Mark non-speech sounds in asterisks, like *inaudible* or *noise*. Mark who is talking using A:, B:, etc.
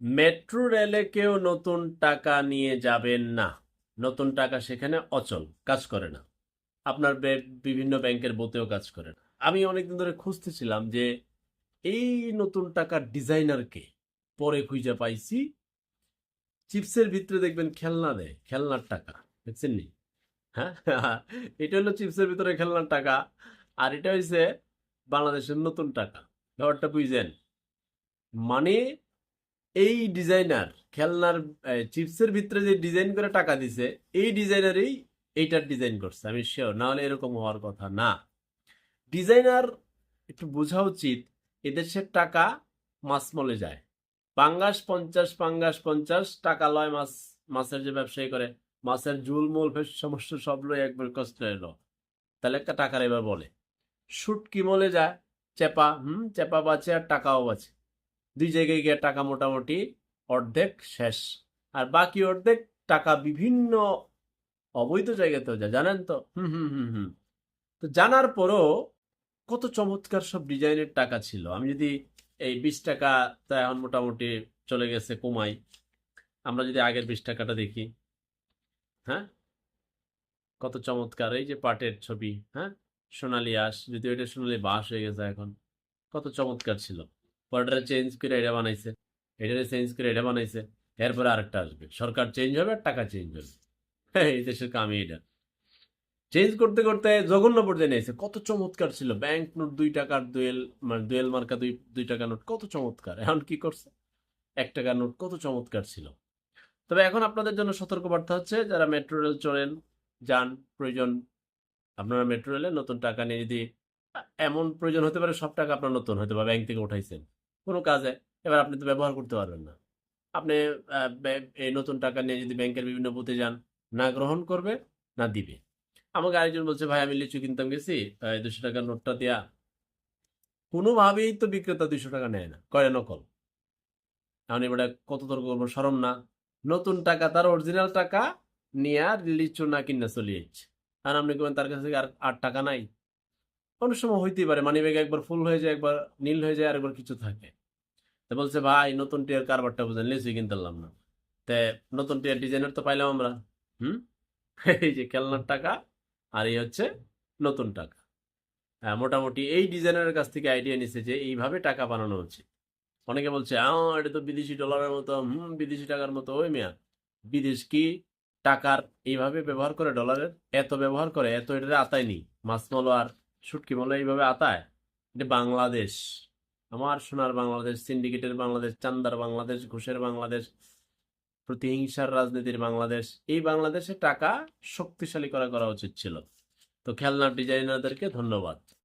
A: Metro রেলে কেউ নতুন টাকা নিয়ে যাবেন না। নতুন টাকা সেখানে অচল, কাজ করে না। আপনার বিভিন্ন ব্যাংকের বতেও কাজ করে না। আমি অনেকদিন ধরে খুঁজতেছিলাম যে, এই নতুন টাকার ডিজাইনারকে পরে খুঁজে পাইছি। চিপসের ভিতরে দেখবেন খেলনা দেয়, খেলনার টাকা, দেখছেন নি? হ্যাঁ? *laughs* এটা হলো চিপসের ভিতরে খেলনার টাকা, আর এটা হচ্ছে বাংলাদেশের নতুন টাকা। ব্যাপারটা বুঝছেন? মানে এই ডিজাইনার খেলনার চিপসের ভিতরে যে ডিজাইন করে টাকা দিছে, এই ডিজাইনারই এইটার ডিজাইন করছে, আমি শিওর না হলে এরকম হওয়ার কথা না। ডিজাইনার একটু বোঝা উচিত, এদেশের টাকা মাছ মলে যায়। পাঙ্গাস পঞ্চাশ পাঙ্গাস পঞ্চাশ, টাকা লয় মাছ, মাছের যে ব্যবসায়ী করে, মাছের জুল মূল সমস্ত সব লয় একবার কষ্ট এলো। তাহলে একটা টাকার এবার বলে। শুটকি মলে যায়, চেপা, হুম, চেপা বাঁচে আর টাকাও বাঁচে। দুই জায়গায় গিয়ে টাকা মোটামুটি অর্ধেক শেষ। আর বাকি অর্ধেক টাকা বিভিন্ন অবৈধ জায়গাতেও যায় জানেন তো? হুম হুম হুম হুম। তো জানার পরও কত চমৎকার সব ডিজাইনের টাকা ছিল। আমি যদি এই বিশ টাকা তা এখন মোটামুটি চলে গেছে কমাই আমরা যদি আগের বিশ টাকাটা দেখি হ্যাঁ? কত চমৎকার এই যে পাটের ছবি হ্যাঁ? সোনালি আঁশ যদি ওইটা সোনালি বাস হয়ে গেছে এখন কত চমৎকার ছিল। পরেরটা চেঞ্জ করে এটা বানাইছে। এটারে চেঞ্জ করে এটা বানাইছে। এরপরে আরেকটা আসবে। সরকার চেঞ্জ হবে আর টাকা চেঞ্জ হবে। হ্যাঁ, এই দেশের কামই এটা। চেঞ্জ করতে করতে জঘন্য পর্যায়ে নিয়েছে কত চমৎকার ছিল। ব্যাংক নোট দুই টাকার দুয়েল মানে দুয়েল মার্কা দুই দুই টাকা নোট কত চমৎকার। এখন কি করছে? এক টাকার নোট কত চমৎকার ছিল। তবে এখন আপনাদের জন্য সতর্কবার্তা হচ্ছে যারা মেট্রো রেল চড়েন যান প্রয়োজন আপনারা মেট্রো রেলে নতুন টাকা নিয়ে যদি এমন প্রয়োজন হতে পারে সব টাকা আপনার নতুন হয়তো বা ব্যাংক থেকে উঠাইছেন। কোনো কাজে এবার আপনি তো ব্যবহার করতে পারবেন না। আপনি এই নতুন টাকা নিয়ে যদি ব্যাংকের বিভিন্ন বুথে যান, না গ্রহণ করবে, না দিবে। আমাকে আরেকজন বলছে, ভাই, আমি লিচু কিনতাম, গেছি দুশো টাকার নোটটা দেয়া। কোনোভাবেই তো বিক্রেতা দুশো টাকা নেয় না করে নকল। এখন এবারে কত তর্ক করব সরম না। নতুন টাকা, তার অরিজিনাল টাকা নিয়ে আর লিচু না কিনা চলে যাচ্ছে। আর আপনি কেমন তার কাছে আর আট টাকা নাই? অনেক সময় হইতেই পারে মানি ব্যাগ একবার ফুল হয়ে যায়, একবার নীল হয়ে যায় আর একবার কিছু থাকে। তো বলছে ভাই নতুন টিয়ার কারবারটা বুঝেন লিচুই কিনতে পারলাম না। তে নতুন টিয়ার ডিজাইনের তো পাইলাম আমরা হুম? *laughs* এই যে খেলনার টাকা আর এই হচ্ছে নতুন টাকা। হ্যাঁ, মোটামুটি এই ডিজাইনারের কাছ থেকে আইডিয়া নিছে যে এইভাবে টাকা বানানো উচিত অনেকে বলছে আহ এটা তো বিদেশি ডলারের মতো হুম বিদেশি টাকার মতো ওই মেয়া। বিদেশ কি টাকার এইভাবে ব্যবহার করে ডলারের এত ব্যবহার করে এত এটা আতায়নি মাছ মলো আর শুটকি মলো এইভাবে আতায়। এটা বাংলাদেশ। আমার সোনার বাংলাদেশ সিন্ডিকেটের বাংলাদেশ, চান্দার বাংলাদেশ, ঘুষের বাংলাদেশ, প্রতিহিংসার রাজনীতির বাংলাদেশ, এই বাংলাদেশে টাকা শক্তিশালী করা করা উচিত ছিল। তো খেলনা ডিজাইনারদেরকে ধন্যবাদ।